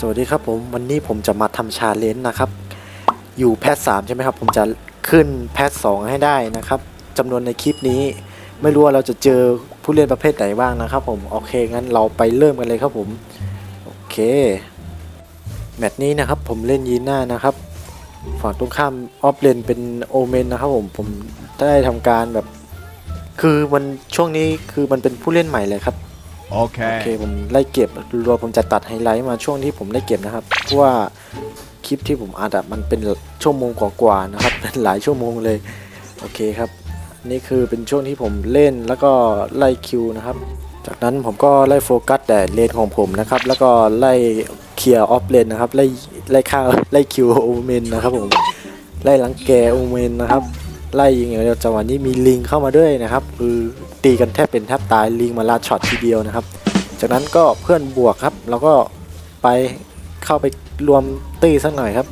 สวัสดีครับผมวันนี้ผมจะมาทำชาเลนจ์นะครับ อยู่แพทสามใช่ไหมครับ ผมจะขึ้นแพทสองให้ได้นะครับจำนวนในคลิปนี้ ไม่รู้ว่าเราจะเจอผู้เล่นประเภทไหนบ้างนะครับ ผมโอเคงั้นเราไปเริ่มกันเลยครับผมโอเคแมตช์นี้นะครับผมเล่นยีน่านะครับฝั่งตรงข้ามออฟเลนเป็นโอเมนนะครับผมผมได้ทำการแบบ คือมันช่วงนี้คือมันเป็นผู้เล่นใหม่เลยครับ โอเคผมไล่เก็บรวมผมจะตัดไฮไลท์มาช่วงที่ผมได้เก็บนะครับเพราะว่าคลิปที่ผมอัดอะมันเป็นชั่วโมงกว่าๆนะครับเป็นหลายชั่วโมงเลยโอเคครับ นี่คือเป็นช่วงที่ผมเล่นแล้วก็ไล่คิวนะครับ จากนั้นผมก็ไล่โฟกัสแต่เลนของผมนะครับ แล้วก็ไล่เคลียร์ออฟเลนนะครับไล่ไล่ฆ่าไล่คิวโอเมนนะครับผมไล่หลังแกโอเมนนะครับไล่ยิงอย่างเดียวจังหวะนี้มีลิงเข้ามาด้วยนะครับ คือ ตีกันแทบเป็นแทบตายลิงมาลาดช็อตทีเดียวนะครับ จากนั้นก็เพื่อนบวกครับ แล้วก็ไปเข้าไปรวมตีสักหน่อยครับ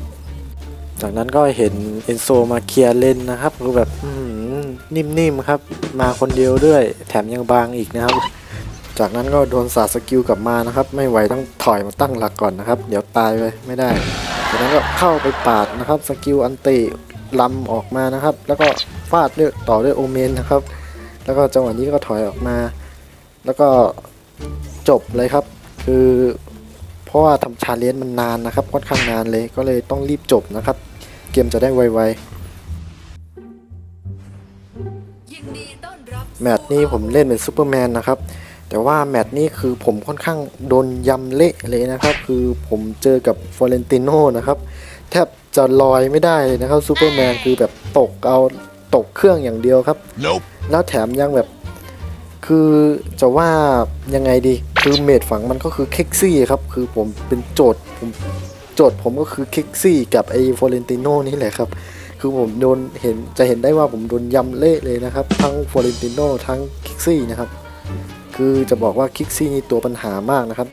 จากนั้นก็เห็นเอนโซมาเคลียร์เลนนะครับคือแบบนิ่มๆครับ มาคนเดียวด้วย แถมยังบางอีกนะครับ จากนั้นก็โดนสาดสกิลกลับมานะครับ ไม่ไหวต้องถอยมาตั้งหลักก่อนนะครับ เดี๋ยวตายไปไม่ได้ จากนั้นก็เข้าไปปาดนะครับสกิลอันติลำออกมานะครับ แล้วก็ฟาดด้วยต่อด้วยโอเมนนะครับ แล้วก็จังหวะนี้ก็ถอยออกมา แล้วก็จบเลยครับ คือเพราะว่าทำชาเลนจ์มันนานนะครับค่อนข้างนานเลยก็เลยต้องรีบจบนะครับ เกมจะได้ไวยินดีต้อนรับๆแมตช์นี้ผมเล่นเป็นซูเปอร์แมนนะครับแต่ว่าแมตช์นี้คือผมค่อนข้างโดนยำเละเลยนะครับ คือผมเจอกับฟอเรนติโนนะครับ แทบจะลอยไม่ได้เลยนะครับซูเปอร์แมนคือแบบตกเอาตกเครื่องอย่างเดียวครับ Nope. แล้วแถมยังแบบคือจะว่ายังไงดีคือเมดฝังมันก็คือเค็กซี่ครับ คือผมเป็นโจทย์ผมโจทย์ผมก็คือเค็กซี่กับไอ้ฟลอเรนติโนนี่แหละครับ คือผมโดนเห็นจะเห็นได้ว่าผมโดนยำเละเลยนะครับ ทั้งฟลอเรนติโนทั้งเค็กซี่นะครับ คือจะบอกว่าเคิกซี่นี่ตัวปัญหามากนะครับ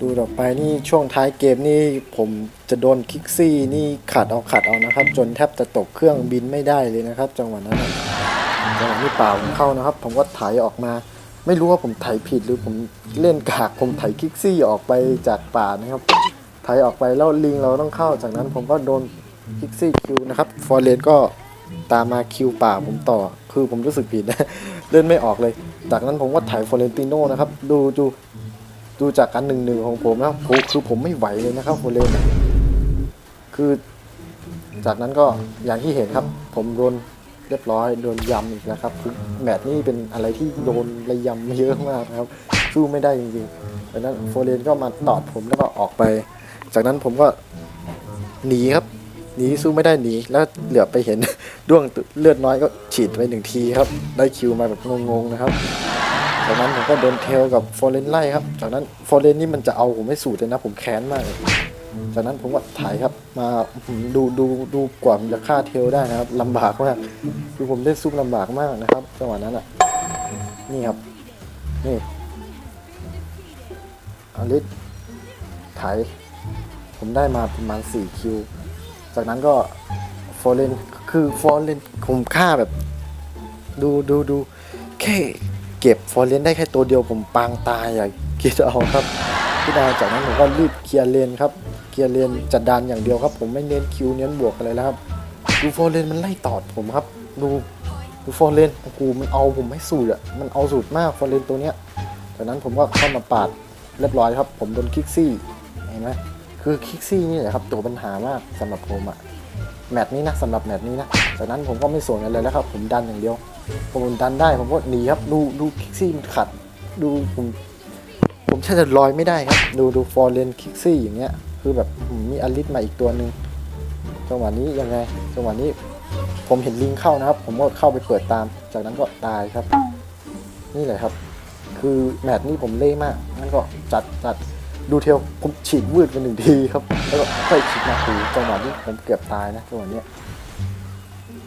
ดูต่อไปนี่ช่วงท้ายเกมนี่ผมจะโดนคิกซี่นี่ขัดเอาขัดเอานะครับ จนแทบจะตกเครื่องบินไม่ได้เลยนะครับ จังหวะนั้น จังหวะนี้เปล่าผมเข้านะครับ ผมก็ไถออกมา ไม่รู้ว่าผมไถผิดหรือผมเล่นกากผมไถคิกซี่ออกไปจากป่านะครับไถออกไปแล้วลิงเราต้องเข้าจากนั้นผมก็โดนคิกซี่คิวนะครับฟอร์เรนก็ตามมาคิวป่าผมต่อ คือผมรู้สึกผิดนะเล่นไม่ออกเลย จากนั้นผมก็ไถฟอร์เรนติโนนะครับดูดูดูจากการหนึ่งหนึ่งของผมนะผมคือผมไม่ไหวเลยนะครับฟอร์เรนคือจากนั้นก็อย่างที่เห็นครับ ผมโดน เรียบร้อยโดนยำอีกแล้วครับคือแมตช์นี้เป็นอะไรที่โดนระยำเยอะมากนะครับ สู้ไม่ได้จริงๆดังนั้นโฟเรนก็มาตอดผมแล้วก็ออกไป จากนั้นผมก็หนีครับหนีสู้ไม่ได้หนีแล้วเหลือไปเห็นด้วงเลือดน้อยก็ฉีดไปหนึ่งทีครับ ได้คิวมาแบบงงๆนะครับ จากนั้นผมก็โดนเทลกับฟอร์เรนไล่ครับ จากนั้นฟอร์เรนนี่มันจะเอาผมไม่สูดเลยนะผมแค้นมาก จากนั้นผมก็ถ่ายครับมาดูดูดูกว่าผมจะฆ่าเทลได้นะครับลำบากมากคือผมได้ซุ่มลำบากมากนะครับจังหวะนั้นอะนี่ครับนี่อลิสถ่ายผมได้มาประมาณ 4 คิว จากนั้นก็ฟอร์เรนคือฟอร์เรนผมฆ่าแบบ ดูดูดูแค่เก็บฟอร์เรนได้แค่ตัวเดียวผมปางตายอย่าคิดเอาครับพี่ดาวจากนั้นผมก็รีบเคลียร์เลนครับ ยร์เลนจัดดานอย่างเดียวครับ ผมไม่เน้นคิวเน้นบวกอะไรแล้วครับดูฟอร์เรนมันไล่ตอดผมครับ ดูดูฟอร์เรนโอ้โหมันเอาผมไม่สูดอะมันเอาสูดมากฟอร์เรนตัวเนี้ยจากนั้นผมก็เข้ามาปาดเรียบร้อยครับ ผมโดนคิกซี่เห็นไหมคือคิกซี่นี่แหละครับตัวปัญหามากสำหรับผมอะแมตช์นี้นะสำหรับแมตช์นี้นะจากนั้นผมก็ไม่สนอะไรแล้วครับ ผมดันอย่างเดียวผมดันได้ผมก็หนีครับดูดูคิกซี่มันขัด ดูผมผมแทบจะลอยไม่ได้ครับ ดูดูฟอร์เรนคิกซี่อย่างเงี้ย คือแบบมีอลิสมาอีกตัวหนึ่งจังหวะนี้ยังไงจังหวะนี้ผมเห็นลิงเข้านะครับ ผมก็เข้าไปเปิดตาม จากนั้นก็ตายครับ นี่แหละครับ คือแมตช์นี้ผมเล่มากงั้นก็จัดจัดดูเทลผมฉีดวืดไปหนึ่งทีครับ แล้วก็ค่อยฉีดมาคูจังหวะนี้ผมเกือบตายนะจังหวะนี้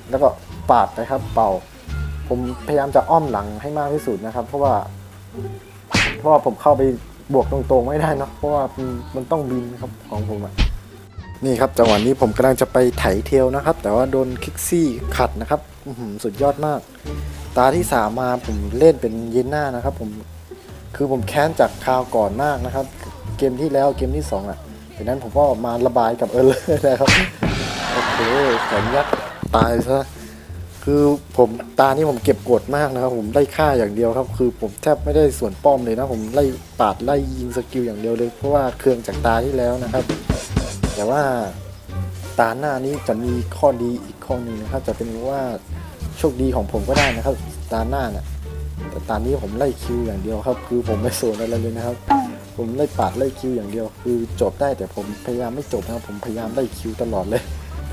แล้วก็ปาดไปครับ เป่า ผมพยายามจะอ้อมหลังให้มากที่สุดนะครับ เพราะว่า เพราะว่าผมเข้าไป บวกตรงๆไม่ได้เนะเพราะว่ามันต้องบินครับของผมอะนี่ครับจังหวะนี้ผมกำลังจะไปไถเทลนะครับ แต่ว่าโดนคิกซี่ขัดนะครับสุดยอดมาก ตาที่สามมาผมเล่นเป็นเยนหน่านะครับผมคือผมแค้นจากคราวก่อนมากนะครับ เกมที่แล้วเกมที่สองอะจากนั้นผมก็มาระบายกับเออร์เลอร์นะครับ โอเคแขนยักตายซะ คือผมตานี่ผมเก็บกดมากนะครับ ผมไล่ฆ่าอย่างเดียวครับ คือผมแทบไม่ได้ส่วนป้อมเลยนะผมไล่ปาดไล่ยิงสกิลอย่างเดียวเลย เพราะว่าเครื่องจากตาที่แล้วนะครับ แต่ว่าตาหน้านี้จะมีข้อดีอีกข้อหนึ่งนะครับ จะเป็นว่าโชคดีของผมก็ได้นะครับ ตาหน้าน่ะแต่ตานี้ผมไล่คิวอย่างเดียวครับ คือผมไม่โซนอะไรเลยนะครับ ผมไล่ปาดไล่คิวอย่างเดียว คือจบได้แต่ผมพยายามไม่จบนะครับ ผมพยายามไล่คิวตลอดเลย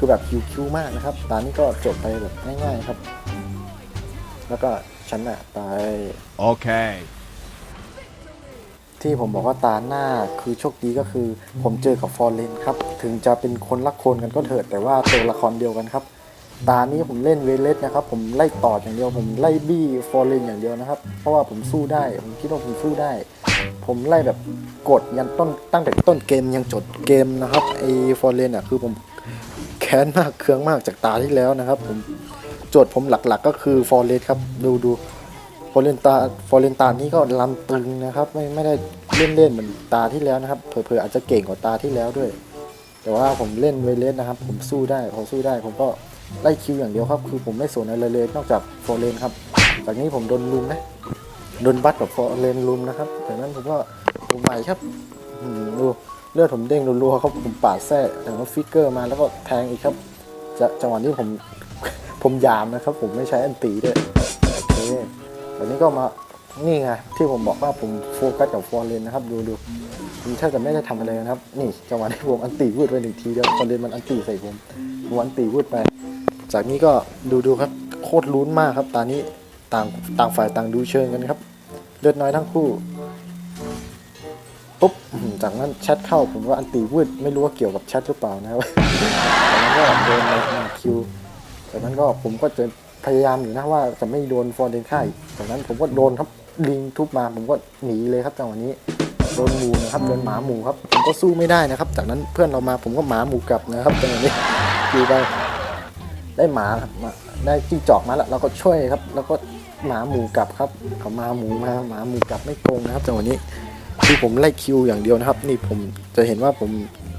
คือแบบคิวคิวมากนะครับตานี้ก็จบไปแบบง่ายๆครับ แล้วก็ชนะไป Okay. ที่ผมบอกว่าตาหน้าคือโชคดีก็คือ ผมเจอกับฟอร์เรนครับ ถึงจะเป็นคนละคนกันก็เถิดแต่ว่าตัวละครเดียวกันครับ ตานี้ผมเล่นเวเลสนะครับ ผมไล่ต่ออย่างเดียว ผมไล่บี้ฟอร์เรนอย่างเดียวนะครับ เพราะว่าผมสู้ได้ ผมคิดว่าผมสู้ได้ ผมไล่แบบกดยันต้นตั้งแต่ต้นเกมยังจดเกมนะครับไอ้ฟอร์เรนอะคือผมแค้นมากเคืองมากจากตาที่แล้วนะครับ ผมโจทย์ผมหลักๆ ก็คือฟอร์เรนครับดูดูฟอร์เรนตาฟอร์เรนตานี่ก็ลำตึงนะครับ ไม่ไม่ได้เล่นเล่นเหมือนตาที่แล้วนะครับเผลอๆอาจจะเก่งกว่าตาที่แล้วด้วย แต่ว่าผมเล่นเวเลสนะครับ ผมสู้ได้พอสู้ได้ ผมก็ไล่คิวอย่างเดียวครับ คือผมไม่สนอะไรเลยนอกจากฟอร์เรนครับจากนี้ผมโดนลุมนะโดนบัตกับฟอร์เรนลุมนะครับจากนั้นผมก็ผมใหม่ครับดู เลือดผมเด้งรัวๆครับผมปาดแท้แต่ว่าฟิกเกอร์มาแล้วก็แทงอีกครับจะจังหวะนี้ผมผมยามนะครับ ผมไม่ใช้อันตีด้วยโอเคตอนนี้ก็มานี่ไงที่ผมบอกว่าผมโฟกัสกับฟอร์เรนนะครับดูดูผมแทบจะไม่ได้ทำอะไรนะครับนี่จังหวะที่ผมอันตีวืดไปหนึ่งทีเดียวฟอร์เรนมันอันตีใส่ผมผมอันตีวืดไป จากนี้ก็ดูดูครับโคตรลุ้นมากครับตอนนี้ต่างต่างฝ่ายต่างดูเชิงกันครับ เลือดน้อยทั้งคู่ ปุ๊บจากนั้นแชทเข้าผมว่าอันตีวืดไม่รู้ว่าเกี่ยวกับแชทหรือเปล่านะครับจากนั้นก็โดนในคิวจากนั้นก็ผมก็จะพยายามอยู่นะว่าจะไม่โดนฟอร์เรนฆ่าอีกจากนั้นผมก็โดนครับลิงทุบมาผมก็หนีเลยครับจังหวะนี้โดนหมูนะครับโดนหมาหมูครับผมก็สู้ไม่ได้นะครับ จากนั้นเพื่อนเรามาผมก็หมาหมูกลับนะครับจังหวะนี้อยู่ไปได้หมาครับมาได้จิ้งจอกมาแล้วเราก็ช่วยครับ แล้วก็หมาหมูกลับครับเขามาหมูมาหมาหมูกลับไม่โกงนะครับจังหวะนี้ คือผมไล่คิวอย่างเดียวนะครับ นี่ผมจะเห็นว่าผม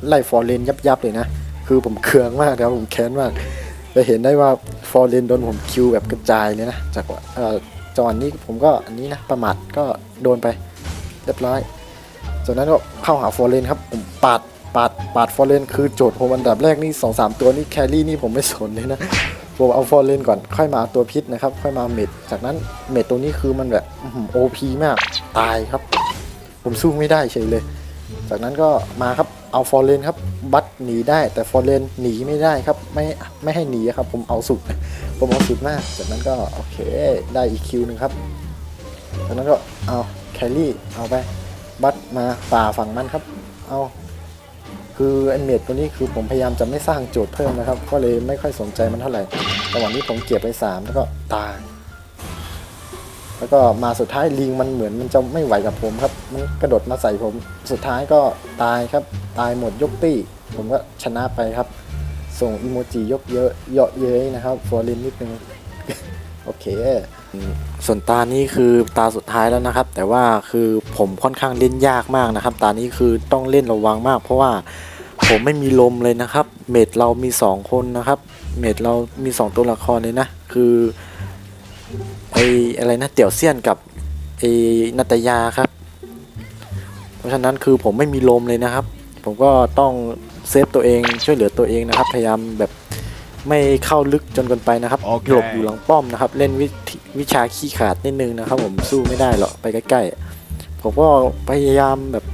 ไล่ฟอร์เรนยับยับๆเลยนะ คือผมเคืองมากนะครับผมแค้นมาก จะเห็นได้ว่าฟอร์เรนโดนผมคิวแบบกระจายเลยนะจากว่าเอ่อจอนนี้ผมก็อันนี้นะประมาทก็โดนไปเรียบร้อยจากนั้นก็เข้าหาฟอร์เรนครับผมปาดปาดปาดฟอร์เรนคือโจทย์ผมอันดับแรกนี่สองสามตัวนี่แครี่นี่ผมไม่สนเลยนะผมเอาฟอร์เรนก่อนค่อยมาตัวพิษนะครับ ค่อยมาเม็ดจากนั้นเม็ดตัวนี้คือมันแบบโอพีมากตายครับ ผมสู้ไม่ได้เฉยเลย จากนั้นก็มาครับเอาฟอร์เรนครับบัตหนีได้แต่ฟอร์เรนหนีไม่ได้ครับไม่ไม่ให้หนีครับ ผมเอาสุด ผมเอาสุดมาก จากนั้นก็โอเคได้อีกคิวหนึ่งครับจากนั้นก็เอาแคลรี่เอาไปบัตมาป่าฝั่งมันครับ เอาคือไอเมดตัวนี้คือผมพยายามจะไม่สร้างโจทย์เพิ่มนะครับ ก็เลยไม่ค่อยสนใจมันเท่าไหร่ระหว่างนี้ผมเก็บไปสามแล้วก็ตาย แล้วก็มาสุดท้ายลิงมันเหมือนมันจะไม่ไหวกับผมครับ มันกระโดดมาใส่ผม สุดท้ายก็ตายครับ ตายหมดยกตี้ ผมก็ชนะไปครับ ส่งอีโมจิยกเยอะเยาะเย้ยนะครับฟอร์ลินนิดนึง โอเค ส่วนตานี้คือตาสุดท้ายแล้วนะครับ แต่ว่าคือผมค่อนข้างเล่นยากมากนะครับ ตานี้คือต้องเล่นระวังมาก เพราะว่าผมไม่มีลมเลยนะครับ เมดเรามี 2 คนนะครับ เมดเรามี 2 ตัวละครเลยนะ คือ ไออะไรนะเตี่ยวเซียนกับไอนัตยาครับ เพราะฉะนั้นคือผมไม่มีลมเลยนะครับ ผมก็ต้องเซฟตัวเองช่วยเหลือตัวเองนะครับ พยายามแบบไม่เข้าลึกจนเกินไปนะครับโอเคหลบอยู่หลังป้อมนะครับ เล่นวิธีวิชาขี้ขาดนิดนึงนะครับ ผมสู้ไม่ได้หรอกไปใกล้ๆผมก็พยายามแบบ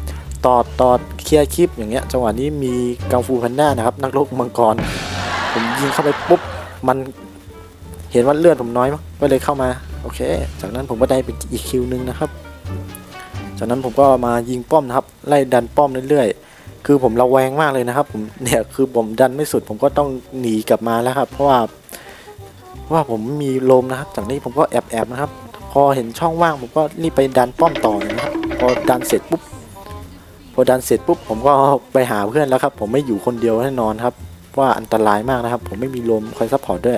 ตอดตอดเคลียร์คลิปอย่างเงี้ยจังหวะนี้มีกังฟูพันด้านะครับ นักรบมังกร ผมยิงเข้าไปปุ๊บมัน เห็นว่าเลือดผมน้อยมั้งก็เลยเข้ามา โอเค จากนั้นผมก็ได้ไปอีกคิวนึงนะครับ จากนั้นผมก็มายิงป้อมนะครับ ไล่ดันป้อมเรื่อยๆ คือผมระแวงมากเลยนะครับ ผมเนี่ยคือผมดันไม่สุด ผมก็ต้องหนีกลับมาแล้วครับ เพราะว่าว่าผมมีลมนะครับ จากนี้ผมก็แอบแอบนะครับ พอเห็นช่องว่างผมก็รีบไปดันป้อมต่อนะครับ พอดันเสร็จปุ๊บ พอดันเสร็จปุ๊บผมก็ไปหาเพื่อนแล้วครับ ผมไม่อยู่คนเดียวแน่นอนครับ ว่าอันตรายมากนะครับ ผมไม่มีลมคอยซัพพอร์ตด้วย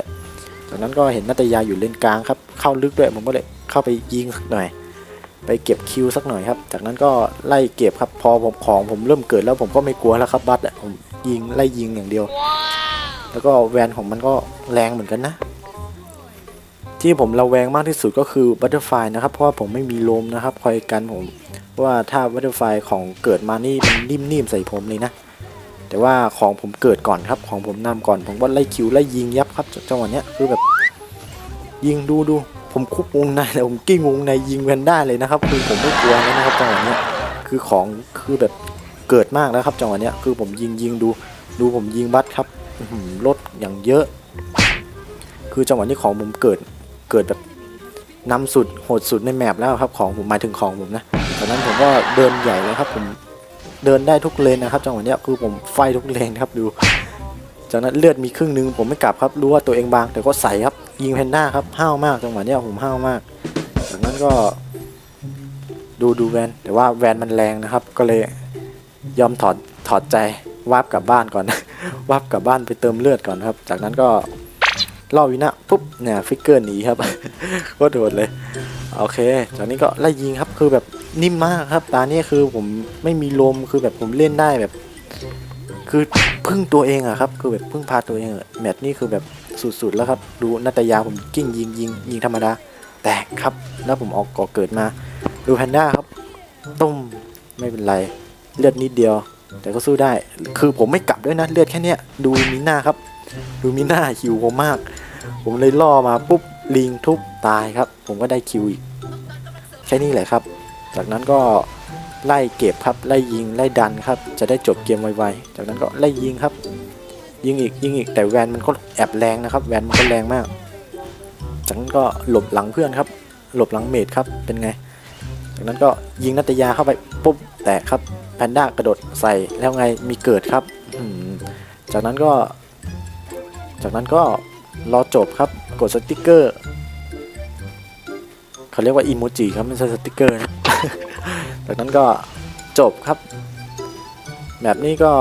จากนั้นก็เห็นนัตยาอยู่เลนกลางครับ เข้าลึกด้วยผมก็เลยเข้าไปยิงสักหน่อย ไปเก็บคิวสักหน่อยครับ จากนั้นก็ไล่เก็บครับ พอผมของผมเริ่มเกิดแล้วผมก็ไม่กลัวแล้วครับบัตอะผมยิงไล่ยิงอย่างเดียว แล้วก็แวนของมันก็แรงเหมือนกันนะ ที่ผมระแวงมากที่สุดก็คือบัตเตอร์ไฟนะครับ เพราะว่าผมไม่มีลมนะครับ คอยกันผมว่าถ้าบัตเตอร์ไฟของเกิดมานี่มันนิ่มๆใส่ผมเลยนะ แต่ว่าของผมเกิดก่อนครับของผมนำก่อนผมก็ไล่คิวไล่ยิงยับครับจังหวะเนี้ยคือแบบยิงดูดูผมคุบวงในแต่ผมกิ้งวงในยิงแวนได้เลยนะครับ คือผมไม่กลัวนะครับจังหวะเนี้ยคือของคือแบบเกิดมากนะครับจังหวะเนี้ยคือผมยิงยิงดูดูผมยิงบัตครับลดอย่างเยอะ คือจังหวะนี้ของผมเกิดเกิดแบบนำสุดโหดสุดในแมปแล้วครับของผมหมายถึงของผมนะจากนั้นผมก็เดินใหญ่เลยครับผม เดินได้ทุกเลนนะครับจังหวะเนี้ยคือผมไฟทุกเลนครับดู จากนั้นเลือดมีครึ่งหนึงผมไม่กลับครับรู้ว่าตัวเองบางแต่ก็ใส่ครับยิงแพนด้าครับห้าวมากจังหวะเนี้ยผมห้าวมาก จากนั้นก็ดูดูแวนแต่ว่าแวนมันแรงนะครับ ก็เลยยอมถอดถอดใจวาบกลับบ้านก่อนวาบกลับบ้านไปเติมเลือดก่อนครับ จากนั้นก็ล่อวินะปุ๊บเนี่ยฟิกเกอร์หนีครับก็โดดเลย โอเค จากนี้ก็ไล่ยิงครับคือแบบ นิ่มมากครับตานี้คือผมไม่มีลมคือแบบผมเล่นได้แบบ คือพึ่งตัวเองอะครับ คือแบบพึ่งพาตัวเองอะแมตช์นี้คือแบบสุดๆแล้วครับ ดูนัตยาผมกิ้งยิงยิงยิงธรรมดา แตกครับ แล้วผมออกก่อเกิดมา ดูแพนด้าครับตุ้มไม่เป็นไร เลือดนิดเดียว แต่ก็สู้ได้ คือผมไม่กลับด้วยนะ เลือดแค่เนี้ยดูมีหน้าครับ ดูมีหน้าหิวผมมาก ผมเลยล่อมาปุ๊บลิงทุบตายครับ ผมก็ได้คิวอีกแค่นี้แหละครับ จากนั้นก็ไล่เก็บครับไล่ยิงไล่ดันครับ จะได้จบเกมไวๆ จากนั้นก็ไล่ยิงครับ ยิงอีกยิงอีกแต่แวนมันก็แอบแรงนะครับ แวนมันก็แรงมาก จากนั้นก็หลบหลังเพื่อนครับ หลบหลังเมดครับเป็นไง จากนั้นก็ยิงนัตยาเข้าไปปุ๊บแตกครับแพนด้ากระโดดใส่แล้วไงมีเกิดครับจากนั้นก็ จากนั้นก็รอจบครับกดสติกเกอร์เขาเรียกว่าอีโมจิครับไม่ใช่สติกเกอร์นะ จากนั้นก็จบครับ แบบนี้ก็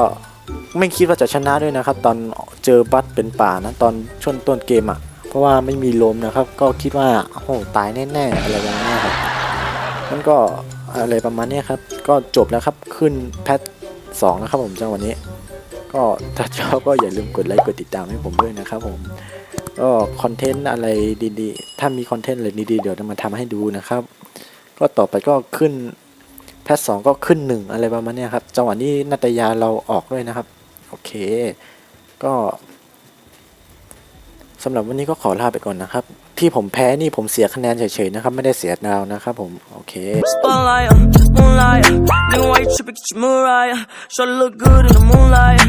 ไม่คิดว่าจะชนะด้วยนะครับ ตอนเจอบัตเป็นป่านะตอนช่วงต้นเกมอะ่ะ เพราะว่าไม่มีลมนะครับ ก็คิดว่าโอ้โหตายแน่ๆอะไรแบบนี้ครับมันก็อะไรประมาณนี้ครับ ก็จบแล้วครับขึ้นแพทสองนะครับผมจังหวะนี้ ก็ถ้าชอบก็อย่าลืมกดไลค์กดติดตามให้ผมด้วยนะครับผมก็คอนเทนต์อะไรดีๆ ถ้ามีคอนเทนต์อะไรดีๆ เดี๋ยวจะมาทำให้ดูนะครับ ก็ต่อไปก็ขึ้นแพทสองก็ขึ้นหนึ่งอะไรประมาณนี้ครับ จังหวะนี้นาตยาเราออกด้วยนะครับ โอเค ก็สำหรับวันนี้ก็ขอลาไปก่อนนะครับ ที่ผมแพ้นี่ผมเสียคะแนนเฉยๆนะครับ ไม่ได้เสียดาวนะครับผม โอเค Spotlight, moonlight, uh, nigga, why you tripping? Get your mood right. Shorty look good in the moonlight.